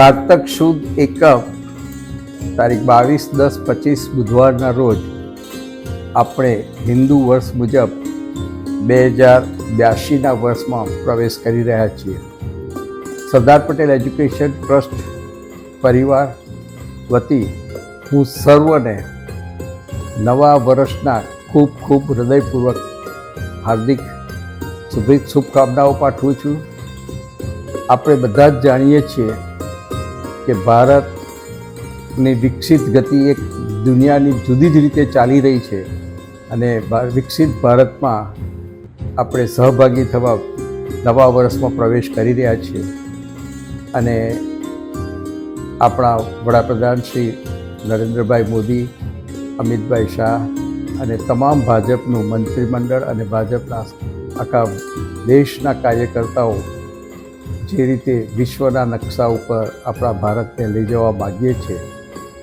કારતક સુદ એકમ તારીખ બાવીસ, દસ, પચીસ બુધવારના રોજ આપણે હિન્દુ વર્ષ મુજબ બે હજાર બ્યાસીના વર્ષમાં પ્રવેશ કરી રહ્યા છીએ. સરદાર પટેલ એજ્યુકેશન ટ્રસ્ટ પરિવાર વતી હું સર્વને નવા વર્ષના ખૂબ ખૂબ હૃદયપૂર્વક હાર્દિક શુભેચ્છ, શુભકામનાઓ પાઠવું છું. આપણે બધા જ જાણીએ છીએ કે ભારતની વિકસિત ગતિ એક દુનિયાની જુદી જ રીતે ચાલી રહી છે અને વિકસિત ભારતમાં આપણે સહભાગી થવા નવા વર્ષમાં પ્રવેશ કરી રહ્યા છીએ. અને આપણા વડાપ્રધાન શ્રી નરેન્દ્રભાઈ મોદી, અમિતભાઈ શાહ અને તમામ ભાજપનું મંત્રીમંડળ અને ભાજપના આખા દેશના કાર્યકર્તાઓ જે રીતે વિશ્વના નકશા ઉપર આપણા ભારતને લઈ જવા માગીએ છીએ,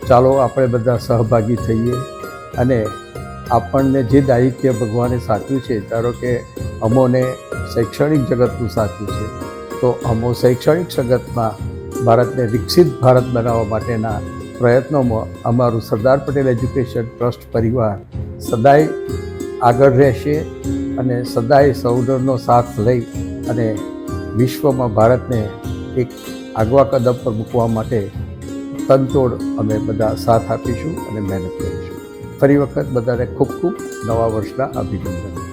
ચાલો આપણે બધા સહભાગી થઈએ અને આપણને જે દાયિત્ય ભગવાને સાચ્યું છે, ધારો કે અમોને શૈક્ષણિક જગતનું સાચ્યું છે, તો અમો શૈક્ષણિક જગતમાં ભારતને વિકસિત ભારત બનાવવા માટેના પ્રયત્નોમાં અમારું સરદાર પટેલ એજ્યુકેશન ટ્રસ્ટ પરિવાર સદાય આગળ રહેશે અને સદાય સૌનો સાથ લઈ અને વિશ્વમાં ભારતને એક આગવા કદમ પર મૂકવા માટે તનતોડ અમે બધા સાથ આપીશું અને મહેનત કરીશું. ફરી વખત બધાને ખૂબ ખૂબ નવા વર્ષના અભિનંદન.